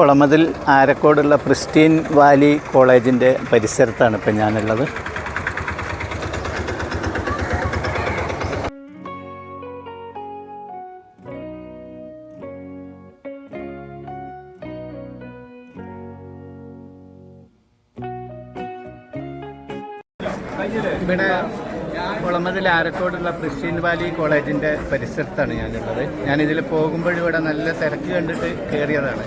Olamathil ആരക്കോടുള്ള pristine Valley കോളേജിന്റെ പരിസരത്താണ് ഇപ്പം ഞാനുള്ളത്. ഇവിടെ കുളമതിൽ ആരക്കോടുള്ള ക്രിസ്ത്യൻ വാലി കോളേജിന്റെ പരിസരത്താണ് ഞാനുള്ളത്. ഞാനിതിൽ പോകുമ്പോൾ ഇവിടെ നല്ല തിരക്ക് കണ്ടിട്ട് കയറിയതാണ്.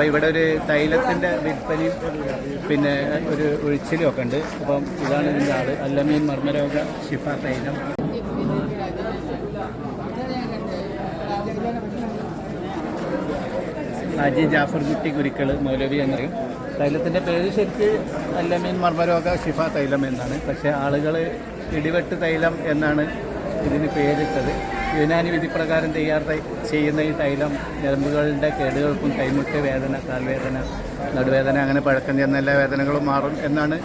അപ്പോൾ ഇവിടെ ഒരു തൈലത്തിന്റെ വിൽപ്പനയും പിന്നെ ഒരു ഒഴിച്ചിലും ഒക്കെ ഉണ്ട്. അപ്പം ഇതാണ് ഇതിന്റെ ആൾ. അല്ലമീൻ മർമ്മരോഗ ഷിഫ തൈലം. ഹാജി ജാഫർ കുട്ടി കുരിക്കൾ മൗലവി എന്നറിയും. തൈലത്തിന്റെ പേര് ശരിക്ക് അല്ലമീൻ മർമ്മരോഗ ഷിഫ തൈലം എന്നാണ്. പക്ഷേ ആളുകൾ ഇടിവെട്ട് തൈലം എന്നാണ് ഇതിന് പേരിട്ടത്. യുനാനി വിധിപ്രകാരം തയ്യാർ ചെയ്യുന്ന ഈ തൈലം ഞരമ്പുകളുടെ കേടുകൾക്കും കൈമുട്ട് വേദന കാൽവേദന നടുവേദന അങ്ങനെ പഴക്കം ചെന്ന എല്ലാ വേദനകളും മാറും എന്നാണ്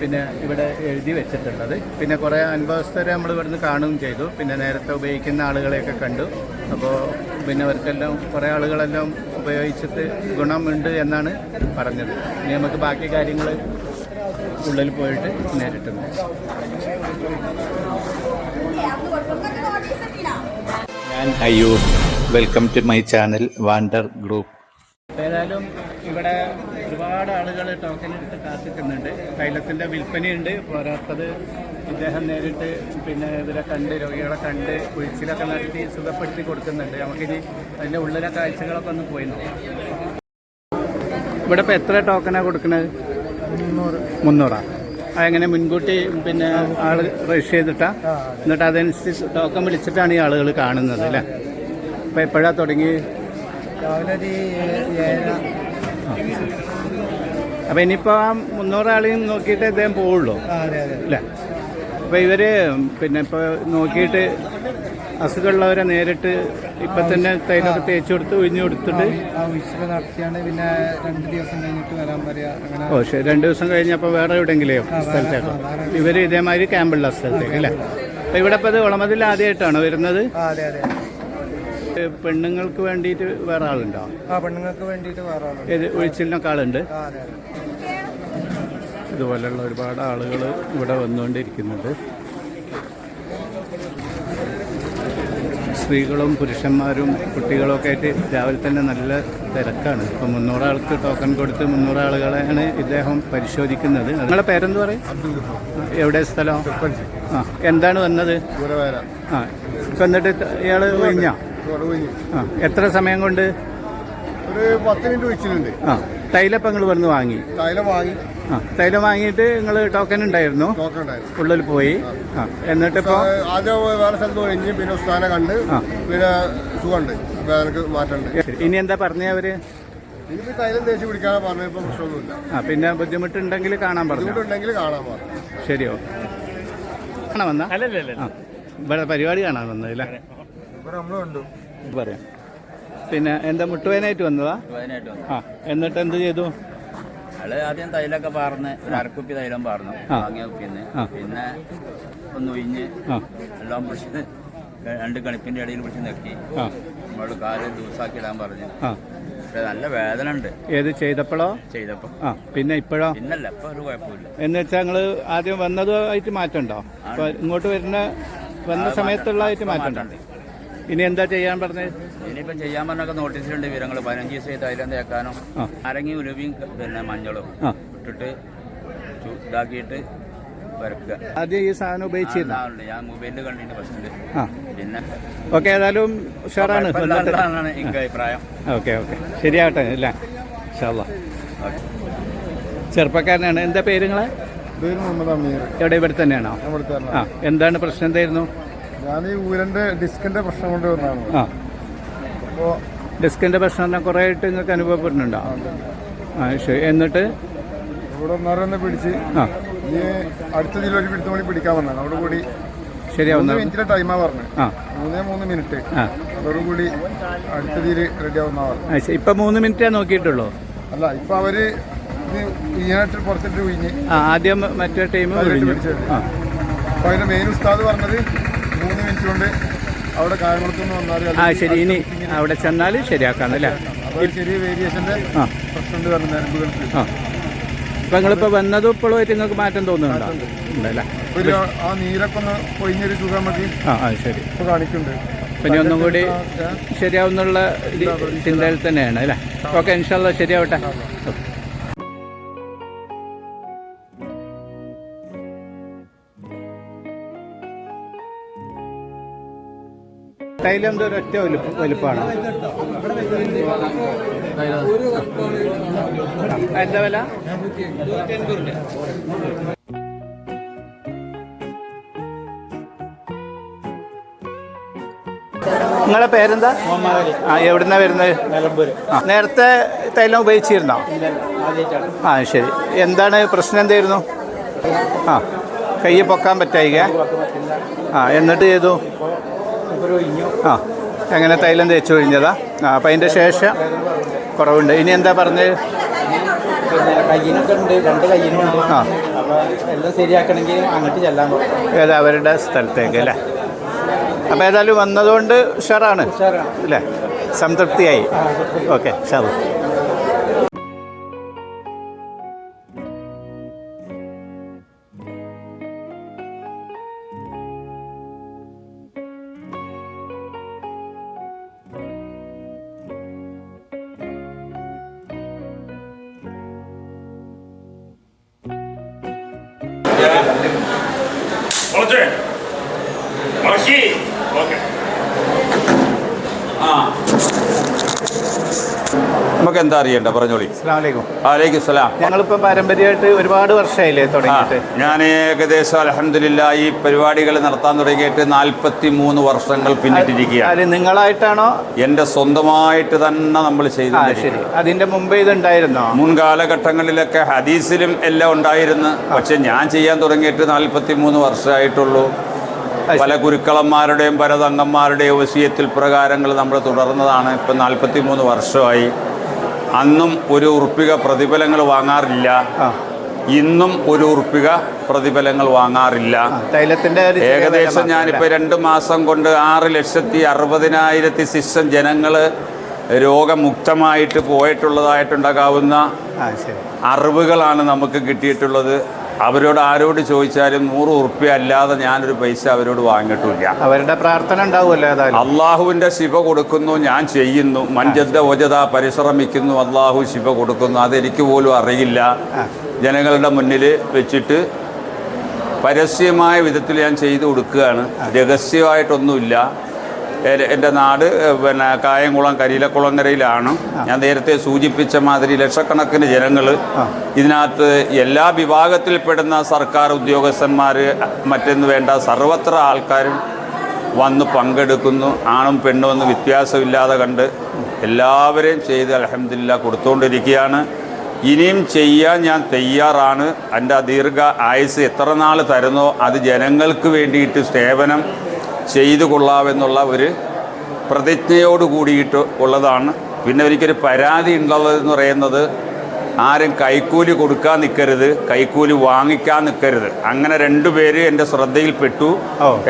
പിന്നെ ഇവിടെ എഴുതി വെച്ചിട്ടുള്ളത്. പിന്നെ കുറേ അനുഭവസ്ഥരെ നമ്മൾ ഇവിടുന്ന് കാണുകയും ചെയ്തു. പിന്നെ നേരത്തെ ഉപയോഗിക്കുന്ന ആളുകളെയൊക്കെ കണ്ടു. അപ്പോൾ പിന്നെ അവർക്കെല്ലാം കുറേ ആളുകളെല്ലാം ഉപയോഗിച്ചിട്ട് ഗുണമുണ്ട് എന്നാണ് പറഞ്ഞത്. ഇനി നമുക്ക് ബാക്കി കാര്യങ്ങൾ ഉള്ളിൽ പോയിട്ട് നേരിട്ട് നോക്കാം. ഞാൻ Ayyub welcome to my channel wander group ഏതായാലും ഇവിടെ ഒരുപാട് ആളുകൾ ടോക്കൺ എടുത്ത് കാത്തിക്കുന്നുണ്ട്. തൈലത്തിന്റെ വിൽപ്പനയുണ്ട്. പോരാത്തത് ഇദ്ദേഹം നേരിട്ട് പിന്നെ ഇവരെ കണ്ട് രോഗികളെ കണ്ട് കുഴിച്ചിലൊക്കെ നടത്തി സുഖപ്പെടുത്തി കൊടുക്കുന്നുണ്ട്. നമുക്കിനി അതിന്റെ ഉള്ളിലെ കാഴ്ചകളൊക്കെ ഒന്ന് പോയി നോക്കാം. ഇവിടെ ഇപ്പോൾ എത്ര ടോക്കനാണ് കൊടുക്കുന്നത് മുന്നൂറ്. മുന്നൂറാ? അതെങ്ങനെ മുൻകൂട്ടി പിന്നെ ആൾ രജിസ്റ്റർ ചെയ്തിട്ടാ? എന്നിട്ട് അതനുസരിച്ച് ടോക്കൺ വിളിച്ചിട്ടാണ് ഈ ആളുകൾ കാണുന്നത് അല്ലേ? അപ്പോൾ എപ്പോഴാ തുടങ്ങി? അപ്പൊ ഇനിയിപ്പോ ഇനിയിപ്പോൾ ആ മുന്നൂറാളെയും നോക്കിയിട്ട് ഇദ്ദേഹം പോവുള്ളൂ അല്ലേ? അപ്പോൾ ഇവർ പിന്നെ ഇപ്പോൾ നോക്കിയിട്ട് അസുഖമുള്ളവരെ നേരിട്ട് ഇപ്പൊ തന്നെ തൈലൊക്കെ തേച്ചു കൊടുത്ത് ഒഴിഞ്ഞു കൊടുത്തിട്ട് നടത്തിയാണ്. പിന്നെ രണ്ട് ദിവസം കഴിഞ്ഞിട്ട് വരാൻ പറയാ. ഓ ശരി. രണ്ട് ദിവസം കഴിഞ്ഞപ്പോൾ വേറെ എവിടെയെങ്കിലും സ്ഥലത്തേക്കോ? ഇവർ ഇതേമാതിരി ക്യാമ്പുള്ള സ്ഥലത്തേക്ക് അല്ലേ? അപ്പൊ ഇവിടെ ഇപ്പൊ ഇത് ഉളമതിൽ ആദ്യമായിട്ടാണോ വരുന്നത്? പെണ്ണുങ്ങൾക്ക് വേണ്ടിയിട്ട് വേറെ ആളുണ്ടോ? പെണ്ണുങ്ങൾക്ക് വേണ്ടിയിട്ട് വേറെ ആളുണ്ട്. ഒഴിച്ചിലിനൊക്കെ ആളുണ്ട്? ഇതുപോലെയുള്ള ഒരുപാട് ആളുകൾ ഇവിടെ വന്നുകൊണ്ടിരിക്കുന്നുണ്ട്. സ്ത്രീകളും പുരുഷന്മാരും കുട്ടികളും ഒക്കെ ആയിട്ട് രാവിലെ തന്നെ നല്ല തിരക്കാണ്. ഇപ്പം മുന്നൂറ് ആൾക്ക് ടോക്കൺ കൊടുത്ത് മുന്നൂറ് ആളുകളെയാണ് ഇദ്ദേഹം പരിശോധിക്കുന്നത്. നിങ്ങളെ പേരെന്ത് പറയും? എവിടെ സ്ഥലം? ആ എന്താണ് വന്നത്? ആ ഇപ്പം എന്നിട്ട് ഇയാൾ ഒഴിഞ്ഞ? ആ എത്ര സമയം കൊണ്ട്? ഒരു പത്ത് മിനിറ്റ് വെച്ചിട്ടുണ്ട്. ആ തൈലപ്പങ്ങൾ വന്ന് വാങ്ങി? തൈലം വാങ്ങി. ആ തൈലം വാങ്ങിയിട്ട് നിങ്ങൾ ടോക്കൺ ഉണ്ടായിരുന്നു. ടോക്കൺ ഉണ്ടായിരുന്നു. ഉള്ളിൽ പോയി. ആ. എന്നിട്ടിപ്പോ ആ, ആദ്യം വേറെ സ്ഥലത്ത് കഴിഞ്ഞ് പിന്നെ ഉസ്താനെ കണ്ട്. പിന്നെ സുഖമുണ്ട്. വേദനക്ക് മാറ്റമുണ്ട്. ഇനി എന്താ പറഞ്ഞ അവർ? ഇനിയിപ്പോ തൈലം തേച്ച് പിടിക്കാതെ പറഞ്ഞപ്പോ പ്രശ്നമൊന്നുമില്ല. ആ പിന്നെ ബുദ്ധിമുട്ടുണ്ടെങ്കിൽ കാണാൻ പറഞ്ഞു? ബുദ്ധിമുട്ടുണ്ടെങ്കിൽ കാണാൻ പറഞ്ഞു. ശരിയോ? കാണാൻ വന്ന? ആ ഇവിടെ പരിപാടി കാണാൻ വന്നതില്ല പറയാം. പിന്നെ എന്താ മുട്ടുവേനായിട്ട് വന്നതാ. ആ എന്നിട്ട് എന്ത് ചെയ്തു? അയാൾ ആദ്യം തൈലൊക്കെ പാർന്ന് അരക്കുപ്പി തൈലം പാർന്നു. വാങ്ങിയ കുപ്പിന്ന് പിന്നെ ഒന്ന് ഒഴിഞ്ഞ് എല്ലാം പിടിച്ച് രണ്ട് കണിപ്പിന്റെ ഇടയിൽ പിടിച്ച് നെക്കി നമ്മൾ കാൽ ദിവസാക്കി ഇടാൻ പറഞ്ഞു. നല്ല വേദന ഉണ്ട്. ഏത് ചെയ്തപ്പോഴോ? ചെയ്തപ്പോ. ആ. പിന്നെ ഇപ്പോഴോ? പിന്നല്ല ഇപ്പൊ ഒരു കുഴപ്പമില്ല എന്ന് വെച്ചാൽ നിങ്ങൾ ആദ്യം വന്നതുമായിട്ട് മാറ്റമുണ്ടോ? അപ്പൊ ഇങ്ങോട്ട് വരുന്ന വന്ന സമയത്തുള്ളതായിട്ട് മാറ്റമുണ്ടോ. ഇനി എന്താ ചെയ്യാൻ പറഞ്ഞത്? ഇനിയിപ്പോ ചെയ്യാൻ പറഞ്ഞൊക്കെ നോട്ടീസിലുണ്ട് വിവരങ്ങൾ പതിനഞ്ച് ദിവസം തൈലം തേക്കാനും. അരങ്ങി ഉലുവിയും പിന്നെ മഞ്ഞളും ഇട്ടിട്ട് ഇതാക്കിയിട്ട് വരക്കുക. ആദ്യം ഈ സാധനം ഉപയോഗിച്ചിരുന്നു? ഞാൻ മൊബൈലിൽ കണ്ടിട്ട് ഫസ്റ്റ് ആ. പിന്നെ ഓക്കെ ഏതായാലും ഉഷാറാണ് എനിക്ക് അഭിപ്രായം. Okay okay. ശരിയാവട്ടെ ഇല്ല ചെറുപ്പക്കാരനാണ്. എന്താ പേര് നിങ്ങളെ? പേര് മുഹമ്മദ് അമീർ. എവിടെ ഇവിടെ തന്നെയാണോ? ആ. എന്താണ് പ്രശ്നം എന്തായിരുന്നു? ഞാൻ ഈ ഊരന്റെ ഡിസ്കിന്റെ പ്രശ്നം കൊണ്ട് വന്നതാണ്. ആ അപ്പോ ഡിസ്കിന്റെ പ്രശ്നം കുറേ ആയിട്ട് നിങ്ങൾക്ക് അനുഭവപ്പെടുന്നുണ്ടോ? ആ ശരി. എന്നിട്ട്? ഇവിടെ പിടിച്ച് ആ. ഈ അടുത്ത ജില്ല ഒരു പിടുത്തം കൂടി പിടിക്കാൻ വന്നതാണ്. അവിടെ കൂടി ശരിയാവുന്ന മൂന്ന് മിനിറ്റിന്റെ ടൈമാ പറഞ്ഞത്. ആ. മൂന്നേ മൂന്ന് മിനിറ്റ് ആ. അതോടുകൂടി അടുത്ത തീര് റെഡി ആവുന്ന പറഞ്ഞു ആ, ശരി. ഇപ്പൊ മൂന്ന് മിനിറ്റേ നോക്കിയിട്ടുള്ളൂ. അല്ല ഇപ്പൊ അവർ ഇത് ഈനായിട്ട് പുറത്തിട്ട് ഉഴിഞ്ഞ് ആ ആദ്യം മറ്റേ ടീം പിടിച്ചത്. ആ. അപ്പൊ അതിന്റെ മെയിൻ ഉസ്താദ് പറഞ്ഞത് അവിടെ കായംകുളത്തുനിന്ന് വന്നാൽ ആ ശരി ഇനി അവിടെ ചെന്നാൽ ശരിയാക്കാന്നല്ലേ അല്ലേ? ഇപ്പൊ ചെറിയ നരമ്പുകൾക്ക്. ആ. ഇപ്പം നിങ്ങളിപ്പോൾ വന്നതും ഇപ്പോഴുമായിട്ട് നിങ്ങൾക്ക് മാറ്റം തോന്നുന്നുണ്ടോ? ഉണ്ടല്ലേ ഒരു ആ നീരൊക്കെ ഒന്ന് പൊയിഞ്ഞൊരു സുഖം മതി. ആ ആ ശരി. കാണിക്കുന്നുണ്ട്. പിന്നെ ഒന്നും കൂടി ശരിയാവുന്നുള്ള ഒരു ചിന്തയിൽ തന്നെയാണ് അല്ലേ? ഓക്കെ ഇൻഷാല്ല ശരിയാവട്ടെ. ടൈലെന്തോ ഒരൊറ്റ വലുപ്പ വലുപ്പമാണ് എന്താ വില? നിങ്ങളെ പേരെന്താ? ആ എവിടുന്നാ വരുന്നത്? ആ നേരത്തെ തൈലം ഉപയോഗിച്ചിരുന്നോ? ആ ശരി. എന്താണ് പ്രശ്നം എന്തായിരുന്നു? ആ കൈ പൊക്കാൻ പറ്റായിക ആ എന്നിട്ട് ചെയ്തു? ആ എങ്ങനെ തൈലം തേച്ച് കഴിഞ്ഞതാ ആ അപ്പം അതിന്റെ ശേഷം കുറവുണ്ട്. ഇനി എന്താ പറഞ്ഞത് ആ. എല്ലാം ശരിയാക്കണമെങ്കിൽ അങ്ങോട്ട് ചെല്ലാൻ ഏത് അവരുടെ സ്ഥലത്തേക്ക് അല്ലേ? അപ്പോൾ ഏതായാലും വന്നതുകൊണ്ട് ഉഷാറാണ്. അല്ലേ? സംതൃപ്തിയായി. ഓക്കെ ഷാബു വളച്ചേ വളച്ചി ഓക്കെ ആ നമുക്ക് എന്താ അറിയണ്ട പറഞ്ഞോളി. അലൈക്കും. സ്വലാം ഞങ്ങളിപ്പോൾ പാരമ്പര്യമായിട്ട് ഒരുപാട് വർഷമായില്ലേ തുടങ്ങിയിട്ട്? ഞാൻ ഏകദേശം അലഹമില്ല ഈ പരിപാടികൾ നടത്താൻ തുടങ്ങിയിട്ട് നാൽപ്പത്തി മൂന്ന് വർഷങ്ങൾ പിന്നിട്ടിരിക്കുകയാണ്. നിങ്ങളായിട്ടാണോ? എന്റെ സ്വന്തമായിട്ട് തന്നെ നമ്മൾ ചെയ്തു ശരി. അതിന്റെ മുമ്പ് ഇതുണ്ടായിരുന്നോ? മുൻകാലഘട്ടങ്ങളിലൊക്കെ ഹദീസിലും എല്ലാം ഉണ്ടായിരുന്നു. പക്ഷെ ഞാൻ ചെയ്യാൻ തുടങ്ങിയിട്ട് നാൽപ്പത്തി മൂന്ന് വർഷമായിട്ടുള്ളൂ. പല ഗുരുക്കളന്മാരുടെയും പല തങ്ങന്മാരുടെയും വസീയത്തിൽ പ്രകാരങ്ങൾ നമ്മൾ തുടർന്നതാണ്. ഇപ്പം നാൽപ്പത്തി മൂന്ന് വർഷമായി. അന്നും ഒരു ഉറുപ്പിക പ്രതിഫലങ്ങൾ വാങ്ങാറില്ല. ഇന്നും ഒരു ഉറുപ്പിക പ്രതിഫലങ്ങൾ വാങ്ങാറില്ല. തൈലത്തിന്റെ ഏകദേശം ഞാനിപ്പോൾ? രണ്ട് മാസം കൊണ്ട് ആറ് ലക്ഷത്തി അറുപതിനായിരത്തി ശിഷ്ടം ജനങ്ങൾ രോഗമുക്തമായിട്ട് പോയിട്ടുള്ളതായിട്ടുണ്ടാകാവുന്ന അറിവുകളാണ് നമുക്ക് കിട്ടിയിട്ടുള്ളത്. അവരോട് ആരോട് ചോദിച്ചാലും നൂറ് ഉറുപ്പ്യ അല്ലാതെ ഞാനൊരു പൈസ അവരോട് വാങ്ങിയിട്ടില്ല അവരുടെ പ്രാർത്ഥന ഉണ്ടാവുമല്ലോ അള്ളാഹുവിന്റെ അള്ളാഹുവിന്റെ ശിവ കൊടുക്കുന്നു ഞാൻ ചെയ്യുന്നു. മഞ്ചദ്ദ ഒജത പരിശ്രമിക്കുന്നു അള്ളാഹു ശിവ കൊടുക്കുന്നു. അതെനിക്ക് പോലും അറിയില്ല. ജനങ്ങളുടെ മുന്നിൽ വെച്ചിട്ട് പരസ്യമായ വിധത്തിൽ ഞാൻ ചെയ്തു കൊടുക്കുകയാണ്. രഹസ്യമായിട്ടൊന്നുമില്ല. എന്റെ നാട് പിന്നെ കായംകുളം കരിയിലക്കുളങ്ങരയിലാണ് ഞാൻ നേരത്തെ സൂചിപ്പിച്ച മാതിരി ലക്ഷക്കണക്കിന് ജനങ്ങൾ ഇതിനകത്ത് എല്ലാ വിഭാഗത്തിൽപ്പെടുന്ന സർക്കാർ ഉദ്യോഗസ്ഥന്മാർ മറ്റൊന്ന് വേണ്ട സർവത്ര ആൾക്കാരും വന്ന് പങ്കെടുക്കുന്നു. ആണും പെണ്ണും എന്ന് വ്യത്യാസമില്ലാതെ കണ്ട് എല്ലാവരെയും ചെയ്ത് അലഹമില്ല കൊടുത്തുകൊണ്ടിരിക്കുകയാണ് ഇനിയും ചെയ്യാൻ ഞാൻ തയ്യാറാണ്. എന്റെ ദീർഘ ആയുസ് എത്ര നാൾ തരുന്നോ അത് ജനങ്ങൾക്ക് വേണ്ടിയിട്ട് സേവനം ചെയ്തു കൊള്ളാമെന്നുള്ള ഒരു പ്രതിജ്ഞയോട് കൂടിയിട്ട് ഉള്ളതാണ്. പിന്നെ എനിക്കൊരു പരാതി ഉള്ളതെന്ന് പറയുന്നത് ആരും കൈക്കൂലി കൊടുക്കാൻ നിൽക്കരുത് കൈക്കൂലി വാങ്ങിക്കാൻ നിൽക്കരുത് അങ്ങനെ രണ്ടുപേര് എന്റെ ശ്രദ്ധയിൽപ്പെട്ടു.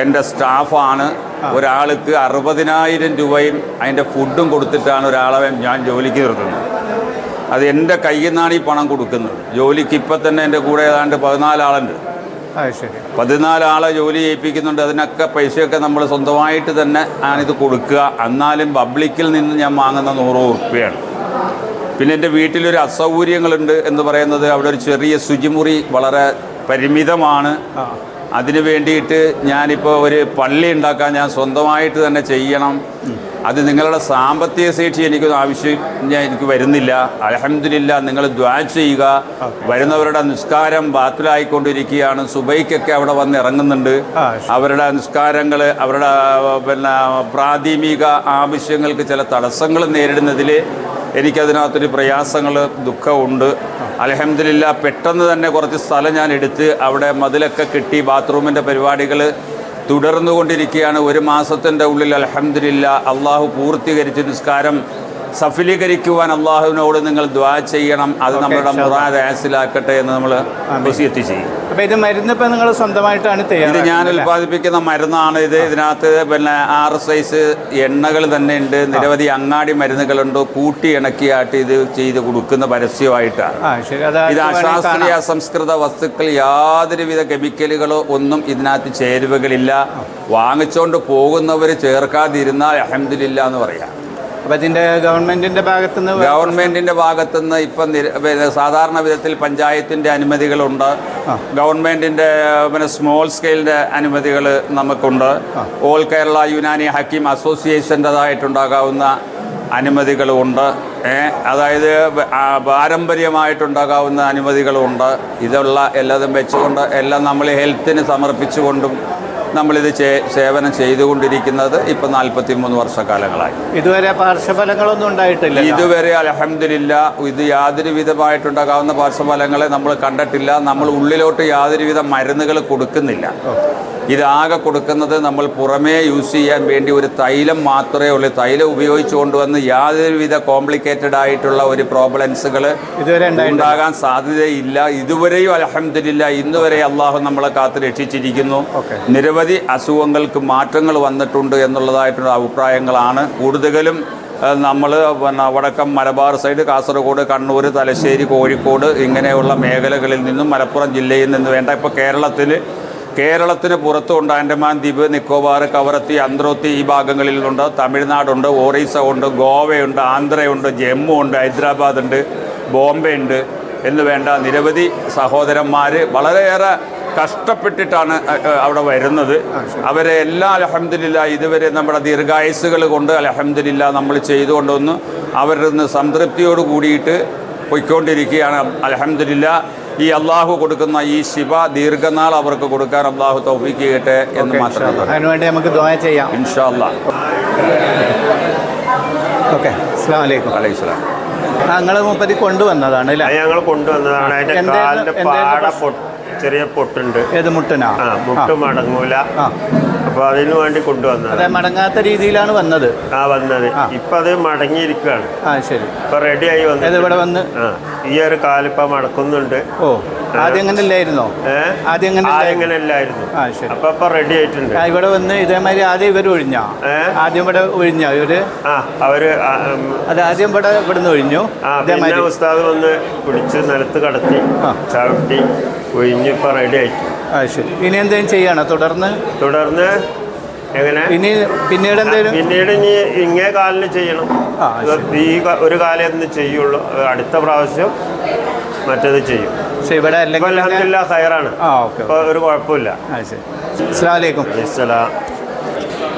എന്റെ സ്റ്റാഫാണ്. ഒരാൾക്ക് അറുപതിനായിരം രൂപയും അതിന്റെ ഫുഡും കൊടുത്തിട്ടാണ് ഒരാളെ ഞാൻ ജോലിക്ക് നിർത്തുന്നത്. അത് എന്റെ കയ്യിൽ നിന്നാണ് ഈ പണം കൊടുക്കുന്നത്. ജോലിക്ക് ഇപ്പം തന്നെ എന്റെ കൂടെ ഏതാണ്ട് പതിനാലാളുണ്ട്. ആ ആളെ ജോലി ചെയ്യിപ്പിക്കുന്നുണ്ട്. അതിനൊക്കെ പൈസയൊക്കെ നമ്മൾ സ്വന്തമായിട്ട് തന്നെ ആണിത് കൊടുക്കുക. എന്നാലും പബ്ലിക്കിൽ നിന്ന് ഞാൻ വാങ്ങുന്ന നൂറ് ഉറുപ്പ്യയാണ് പിന്നെ എന്റെ വീട്ടിലൊരു അസൗകര്യങ്ങളുണ്ട് എന്ന് പറയുന്നത് അവിടെ ഒരു ചെറിയ ശുചിമുറി വളരെ പരിമിതമാണ്. അതിനു വേണ്ടിയിട്ട് ഞാനിപ്പോൾ ഒരു പള്ളി ഉണ്ടാക്കാൻ ഞാൻ സ്വന്തമായിട്ട് തന്നെ ചെയ്യണം. അത് നിങ്ങളുടെ സാമ്പത്തിക ശേഷി എനിക്ക് ആവശ്യം ഞാൻ എനിക്ക് വരുന്നില്ല. അലഹമില്ല നിങ്ങൾ ദ്വാ ചെയ്യുക. വരുന്നവരുടെ നിസ്കാരം ബാത്തിലായിക്കൊണ്ടിരിക്കുകയാണ്. സുബൈക്കൊക്കെ അവിടെ വന്ന് ഇറങ്ങുന്നുണ്ട്. അവരുടെ നിസ്കാരങ്ങൾ അവരുടെ പിന്നെ പ്രാഥമിക ആവശ്യങ്ങൾക്ക് ചില തടസ്സങ്ങൾ നേരിടുന്നതിൽ എനിക്കതിനകത്തൊരു പ്രയാസങ്ങൾ ദുഃഖമുണ്ട്. അലഹമില്ല പെട്ടെന്ന് തന്നെ കുറച്ച് സ്ഥലം ഞാൻ എടുത്ത് അവിടെ മതിലൊക്കെ കെട്ടി ബാത്റൂമിന്റെ പരിപാടികൾ തുടർന്നുകൊണ്ടിരിക്കുകയാണ്. ഒരു മാസത്തിന്റെ ഉള്ളിൽ അലഹമില്ല അള്ളാഹു പൂർത്തീകരിച്ച് നിസ്കാരം സഫലീകരിക്കുവാൻ അള്ളാഹുവിനോട് നിങ്ങൾ ദ്വാ ചെയ്യണം. അത് നമ്മുടെ മുറാദ് ആസിലാക്കട്ടെ എന്ന് നമ്മൾ വസിയത്ത് ചെയ്യും. അപ്പൊ ഇത് മരുന്ന് ഇപ്പൊ നിങ്ങൾ സ്വന്തമായിട്ടാണ് ഇത് ഞാൻ? ഉൽപ്പാദിപ്പിക്കുന്ന മരുന്നാണ് ഇത്. ഇതിനകത്ത് പിന്നെ ആറ് സൈസ് എണ്ണകൾ തന്നെ ഉണ്ട്. നിരവധി അങ്ങാടി മരുന്നുകളുണ്ട്. കൂട്ടി ഇണക്കിയായിട്ട് ഇത് ചെയ്ത് കൊടുക്കുന്ന പരസ്യമായിട്ടാണ്. ഇത് അശാസ്ത്രീയ. അസംസ്കൃത വസ്തുക്കൾ യാതൊരുവിധ കെമിക്കലുകളോ ഒന്നും ഇതിനകത്ത് ചേരുവകളില്ല. വാങ്ങിച്ചുകൊണ്ട് പോകുന്നവർ ചേർക്കാതിരുന്നാൽ അഹമ്മദില്ല എന്ന് പറയാം. ഗവൺമെന്റിന്റെ ഭാഗത്തുനിന്ന് നിന്ന് ഭാഗത്തുനിന്ന് ഇപ്പം സാധാരണ വിധത്തിൽ പഞ്ചായത്തിന്റെ അനുമതികളുണ്ട്. ഗവൺമെന്റിന്റെ പിന്നെ സ്മോൾ സ്കെയിലിന്റെ അനുമതികൾ നമുക്കുണ്ട്. ഓൾ കേരള യുനാനി ഹക്കീം അസോസിയേഷന്റെതായിട്ടുണ്ടാകാവുന്ന അനുമതികളുമുണ്ട് അതായത് പാരമ്പര്യമായിട്ടുണ്ടാകാവുന്ന അനുമതികളുമുണ്ട് ഇതുള്ള എല്ലാതും വെച്ചുകൊണ്ട് എല്ലാം നമ്മൾ ഹെൽത്തിന് സമർപ്പിച്ചുകൊണ്ടും നമ്മളിത് സേവനം ചെയ്തുകൊണ്ടിരിക്കുന്നത് ഇപ്പം നാൽപ്പത്തി മൂന്ന് വർഷക്കാലങ്ങളായി. ഇതുവരെ പാർശ്വഫലങ്ങളൊന്നും ഉണ്ടായിട്ടില്ല. ഇതുവരെ അലഹമില്ല ഇത് യാതൊരു വിധമായിട്ടുണ്ടാകാവുന്ന പാർശ്വഫലങ്ങളെ നമ്മൾ കണ്ടിട്ടില്ല. നമ്മൾ ഉള്ളിലോട്ട് യാതൊരു വിധ മരുന്നുകൾ കൊടുക്കുന്നില്ല. ഇതാകെ കൊടുക്കുന്നത് നമ്മൾ പുറമേ യൂസ് ചെയ്യാൻ വേണ്ടി ഒരു തൈലം മാത്രമേ ഉള്ളൂ. തൈലം ഉപയോഗിച്ച് കൊണ്ടുവന്ന് യാതൊരുവിധ കോംപ്ലിക്കേറ്റഡ് ആയിട്ടുള്ള ഒരു പ്രോബ്ലംസുകൾ ഇതുവരെ ഉണ്ടാകാൻ സാധ്യതയില്ല. ഇതുവരെയും അലഹമില്ല ഇന്നുവരെ അള്ളാഹു നമ്മളെ കാത്ത് രക്ഷിച്ചിരിക്കുന്നു. ഓക്കെ. നിരവധി അസുഖങ്ങൾക്ക് മാറ്റങ്ങൾ വന്നിട്ടുണ്ട് എന്നുള്ളതായിട്ടുള്ള അഭിപ്രായങ്ങളാണ്. കൂടുതലും നമ്മൾ പിന്നെ വടക്കം മലബാർ സൈഡ് കാസർഗോഡ് കണ്ണൂർ തലശ്ശേരി കോഴിക്കോട് ഇങ്ങനെയുള്ള മേഖലകളിൽ നിന്നും മലപ്പുറം ജില്ലയിൽ നിന്ന് വേണ്ട. ഇപ്പോൾ കേരളത്തിൽ കേരളത്തിന് പുറത്തുണ്ട് ആൻഡമാൻ ദ്വീപ് നിക്കോബാർ കവറത്തി അന്ത്രോത്തി ഈ ഭാഗങ്ങളിൽ നിന്നുണ്ട് തമിഴ്നാടുണ്ട് ഒറീസ ഉണ്ട് ഗോവയുണ്ട് ആന്ധ്രയുണ്ട് ജമ്മു ഉണ്ട് ഹൈദരാബാദ് ഉണ്ട് ബോംബെ ഉണ്ട് എന്ന് വേണ്ട നിരവധി സഹോദരന്മാർ വളരെയേറെ കഷ്ടപ്പെട്ടിട്ടാണ് അവിടെ വരുന്നത്. അവരെ എല്ലാ അലഹമ്മദില്ല ഇതുവരെ നമ്മുടെ ദീർഘായുസുകൾ കൊണ്ട് അലഹമ്മദില്ല നമ്മൾ ചെയ്തുകൊണ്ടൊന്ന് അവരിൽ നിന്ന് സംതൃപ്തിയോട് കൂടിയിട്ട് പൊയ്ക്കൊണ്ടിരിക്കുകയാണ്. അലഹമ്മദില്ല ഈ അള്ളാഹു കൊടുക്കുന്ന ഈ ശിവ ദീർഘനാൾ അവർക്ക് കൊടുക്കാൻ അള്ളാഹു തൗഫീക്ക് ചെയ്യട്ടെ എന്ന് മാത്രം ഞങ്ങൾ. അതിനുവേണ്ടി നമുക്ക് ദ്വാ ചെയ്യാം. ഇൻഷാ അല്ലാ ഓക്കെ അസ്സാം വലൈക്കും അലൈഹി സ്വലാം ആ നിങ്ങൾ കൊണ്ടുവന്നതാണ് ഞങ്ങൾ കൊണ്ടുവന്നതാണ്. അതിന്റെ എന്തായിരുന്നു- കാലിന്റെ പാട പൊട്ട് ചെറിയ പൊട്ടുണ്ട്. ഏത് മുട്ടനാ? ആ മുട്ട് മടങ്ങൂല. അപ്പൊ അതിനു വേണ്ടി കൊണ്ടുവന്നത്. അതെ മടങ്ങാത്ത രീതിയിലാണ് വന്നത്. ആ വന്നത്. ഇപ്പൊ അത് മടങ്ങിയിരിക്കുകയാണ് ആ ശരി. ഇപ്പൊ റെഡി ആയി വന്നു ഏത് ഇവിടെ വന്ന്? ആ ഈ ഒരു കാലിപ്പ മടക്കുന്നുണ്ട്. ഓ. ആദ്യം അങ്ങനെ ഇല്ലായിരുന്നോ ആദ്യം അങ്ങനെ ഇല്ലായിരുന്നു. അപ്പൊ ഇപ്പൊ റെഡി ആയിട്ടുണ്ട്. ഇവിടെ വന്ന് ഇതേമാതിരി ആദ്യം ഇവർ ഒഴിഞ്ഞാ? ആദ്യം ഇവിടെ ഒഴിഞ്ഞാ ഇവർ? അവർ അത് ആദ്യം ഇവിടെ ഇവിടുന്ന് ഒഴിഞ്ഞു. ആ ഇതേമാതിരി. ഉസ്താദ് വന്ന് പിടിച്ച് നിലത്ത് കടത്തി. ചവിട്ടി ഒഴിഞ്ഞ് ഇപ്പൊ റെഡി ആയിട്ട് ആ ശരി. ഇനി എന്തെങ്കിലും ചെയ്യണോ തുടർന്ന്? തുടർന്ന് എങ്ങനെ? ഇനി പിന്നീട് എന്തെങ്കിലും പിന്നീട് ഇനി ഇങ്ങേ കാലിന് ചെയ്യണം. ഈ ഒരു കാലം ഒന്ന് ചെയ്യുള്ളൂ. അടുത്ത പ്രാവശ്യം മറ്റേത് ചെയ്യും. പക്ഷെ ഇവിടെ അല്ലെങ്കിൽ ഹയറാണ് ആ ഓക്കെ ഇപ്പൊ ഒരു കുഴപ്പമില്ല. ആ ശരി. അസ്സാം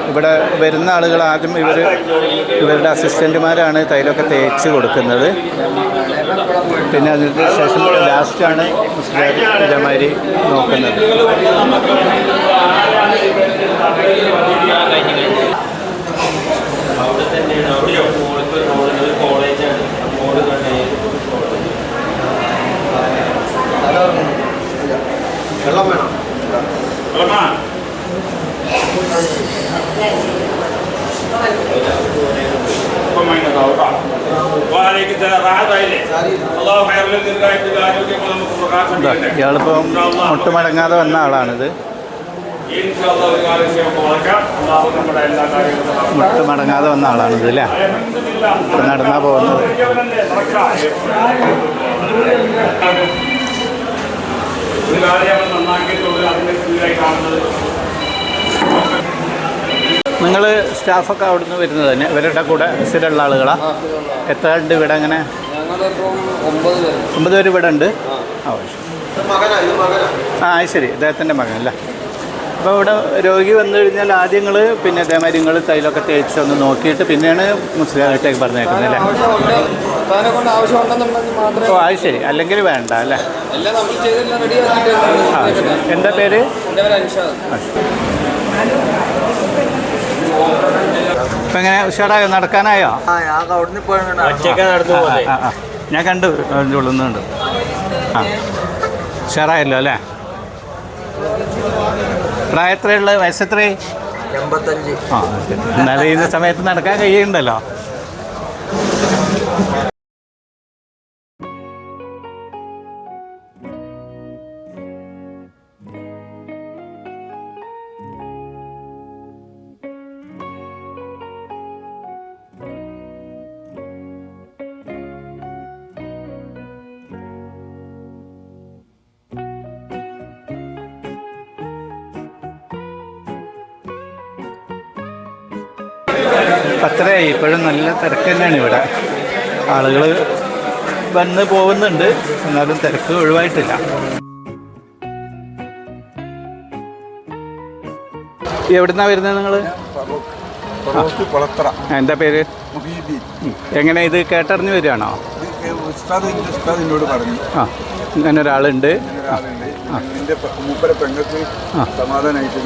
ഇവിടെ വരുന്ന ആളുകൾ ആദ്യം ഇവർ ഇവരുടെ അസിസ്റ്റന്റുമാരാണ് തൈലൊക്കെ തേച്ച് കൊടുക്കുന്നത്. പിന്നെ അതിന് ശേഷം ലാസ്റ്റാണ് ഇതേമാതിരി നോക്കുന്നത്. റഹ്മാൻ ഇപ്പം മൈനതാവും കേട്ടോ വാലേക്ക് ചില റാഹത്തായില്ലേ അള്ളാഹു ഹയറിൽ ദീർഘായിട്ട് ആരോഗ്യം നമുക്ക് പ്രകാശം ഇതാ, ചെയ്യട്ടെ. ഇയാളിപ്പോൾ ഇൻഷാ അല്ലാഹ്. മുട്ടുമടങ്ങാതെ വന്ന ആളാണിത് ഇൻഷാ അല്ലാഹ് ഒരു വളക്കാം അള്ളാഹു നമ്മുടെ എല്ലാ കാര്യങ്ങളും നടക്കും. മുട്ടുമടങ്ങാതെ വന്ന ആളാണിത് അല്ലേ നടന്നാ പോകുന്നത്. ഒരു കാര്യം അവൻ നന്നാക്കിയിട്ടുള്ളത് അതിന്റെ കീഴായി കാണുന്നത് നിങ്ങൾ സ്റ്റാഫൊക്കെ അവിടെ നിന്ന് വരുന്നത് തന്നെ? ഇവരുടെ കൂടെ സ്ഥിരമുള്ള ആളുകളാ? എത്ര ഉണ്ട് ഇവിടെ അങ്ങനെ? ഒമ്പത് പേര്. ഇവിടെ ഉണ്ട്. ആ. ശരി. ആ അത് ശരി. ഇദ്ദേഹത്തിന്റെ മകൻ അല്ലേ അപ്പോൾ ഇവിടെ രോഗി വന്നു കഴിഞ്ഞാൽ ആദ്യം നിങ്ങൾ പിന്നെ ഇതേമാതിരി നിങ്ങൾ തൈലൊക്കെ തേച്ച് ഒന്ന് നോക്കിയിട്ട് പിന്നെയാണ് മുസ്ലിമായിട്ടേക്ക് പറഞ്ഞേക്കുന്നത് അല്ലേ? ഓ അത് ശരി. അല്ലെങ്കിൽ വേണ്ട അല്ലേ? ആ എന്താ പേര് എന്റെ പേര്? അനുഷാദ് ഇപ്പം എങ്ങനെ ഉഷാറായോ? നടക്കാനായോ? ആ ഞാൻ കണ്ടു ചൊള്ളുന്നുണ്ട് ആ. ഉഷാറായല്ലോ അല്ലേ? പ്രായം എത്രയുള്ള വയസ്സെത്രേ എൺപത്തഞ്ച്. ആ എന്നാലും ഈ സമയത്ത് നടക്കാൻ കഴിയുന്നുണ്ടല്ലോ. പത്തരയായി ഇപ്പോഴും നല്ല തിരക്ക് തന്നെയാണ് ഇവിടെ. ആളുകൾ വന്ന് പോകുന്നുണ്ട്. എന്നാലും തിരക്ക് ഒഴിവായിട്ടില്ല. എവിടുന്നാ വരുന്നത് നിങ്ങൾ എന്താ പേര്? എങ്ങനെ ഇത് കേട്ടറിഞ്ഞു വരികയാണോ? എന്നോട് പറഞ്ഞു. ആ ഇങ്ങനെ ഒരാളുണ്ട്. എന്റെ മൂപ്പരെ പെങ്ങൾക്ക് സമാധാനമായിട്ട്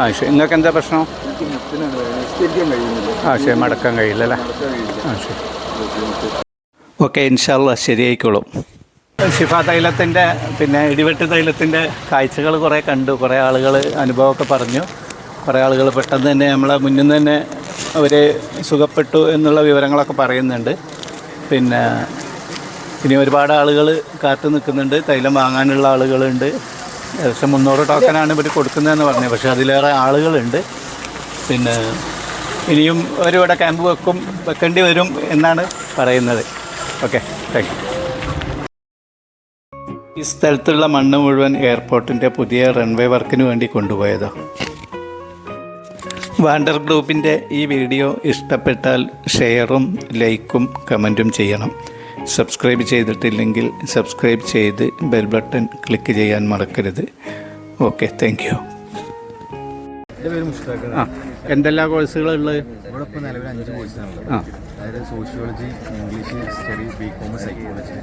ആ ശരി. നിങ്ങൾക്ക് എന്താ പ്രശ്നം? എനിക്ക് മുത്തിനാണ് നിസ്കരിക്കാൻ കഴിയുന്നില്ല. ആ ശരി. മടക്കാൻ കഴിയില്ല ആ ശരി. ഓക്കെ ഇൻഷാല്ല ശരിയായിക്കോളും. ഷിഫ തൈലത്തിന്റെ പിന്നെ ഇടിവെട്ട് തൈലത്തിന്റെ കാഴ്ചകൾ കുറേ കണ്ടു. കുറേ ആളുകൾ അനുഭവമൊക്കെ പറഞ്ഞു. കുറേ ആളുകൾ പെട്ടെന്ന് തന്നെ നമ്മളെ മുന്നിൽ നിന്ന് തന്നെ അവർ സുഖപ്പെട്ടു എന്നുള്ള വിവരങ്ങളൊക്കെ പറയുന്നുണ്ട്. പിന്നെ ഇനി ഒരുപാട് ആളുകൾ കാത്തു നിൽക്കുന്നുണ്ട്. തൈലം വാങ്ങാനുള്ള ആളുകളുണ്ട്. ഏകദേശം മുന്നൂറ് ടോക്കനാണ് ഇവർ കൊടുക്കുന്നതെന്ന് പറഞ്ഞത്. പക്ഷേ അതിലേറെ ആളുകളുണ്ട്. പിന്നെ ഇനിയും അവരിവിടെ ക്യാമ്പ് വെക്കും വെക്കേണ്ടി വരും എന്നാണ് പറയുന്നത്. ഓക്കെ താങ്ക് ഈ സ്ഥലത്തുള്ള മണ്ണ് മുഴുവൻ എയർപോർട്ടിന്റെ പുതിയ റൺവേ വർക്കിന് വേണ്ടി കൊണ്ടുപോയതോ. വാണ്ടർ ഗ്രൂപ്പിന്റെ ഈ വീഡിയോ ഇഷ്ടപ്പെട്ടാൽ ഷെയറും ലൈക്കും കമന്റും ചെയ്യണം. സബ്സ്ക്രൈബ് ചെയ്തിട്ടില്ലെങ്കിൽ സബ്സ്ക്രൈബ് ചെയ്ത് ബെൽ ബട്ടൺ ക്ലിക്ക് ചെയ്യാൻ മറക്കരുത്. Okay thank you. എന്റെ പേര് മുഷ്താഖ് ആ. എന്തെല്ലാം കോഴ്സുകളുള്ളത് ഇവിടെ ഇപ്പോൾ നിലവിൽ അഞ്ച് കോഴ്സാണ് ആ. അതായത് sociology English history B com psychology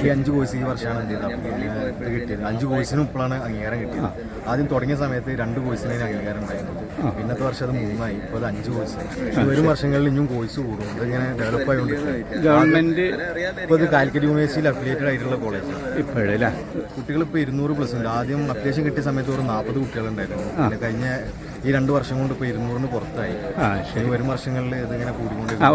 ഈ അഞ്ച് കോഴ്സ് ഈ വർഷമാണ് എന്ത് ചെയ്തത്? കിട്ടിയത്. അഞ്ച് കോഴ്സിനും ഇപ്പോഴാണ് അംഗീകാരം കിട്ടിയത്. ആദ്യം തുടങ്ങിയ സമയത്ത് രണ്ട് കോഴ്സിന് അംഗീകാരം ഉണ്ടായിരുന്നു ഇന്നത്തെ വർഷം അത് മൂന്നായി. ഇപ്പോൾ അത് അഞ്ച് കോഴ്സ് വരും വർഷങ്ങളിൽ ഇനിയും കോഴ്സ് കൂടും. ഇതിങ്ങനെ ഡെവലപ്പ് ആയതുകൊണ്ട് ഗവൺമെന്റ് ഇപ്പോൾ ഇത് കാലിക്കറ്റ് യൂണിവേഴ്സിറ്റിയിൽ അഫിലിയേറ്റഡ് ആയിട്ടുള്ള കോളേജാണ് ഇപ്പോഴല്ലേ? കുട്ടികൾ ഇപ്പോൾ ഇരുന്നൂറ് പ്ലസ് ഉണ്ട്. ആദ്യം അത്യാവശ്യം കിട്ടിയ സമയത്ത് ഒരു നാൽപ്പത് കുട്ടികളുണ്ടായിരുന്നു. പിന്നെ കഴിഞ്ഞ ഈ രണ്ട് വർഷം കൊണ്ട് ഇപ്പോൾ ഇരുന്നൂറിന് പുറത്തായി. ശരി. വരും വർഷങ്ങളിൽ ഇതിങ്ങനെ കൂടിക്കൊണ്ടിരിക്കും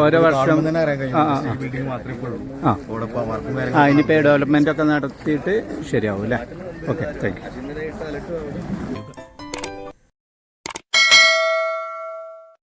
തന്നെ അറിയാൻ കഴിയും. ആ, ആ, ബിൽഡിംഗ് മാത്രമേ ഇപ്പോൾ ഉള്ളൂ. ആ. അവിടെ ഇപ്പോൾ വർക്കും ആ കാര്യങ്ങളും ഇനിയിപ്പോൾ ഡെവലപ്മെന്റ് ഒക്കെ നടത്തിയിട്ട് ശരിയാവും അല്ലേ? Okay thank U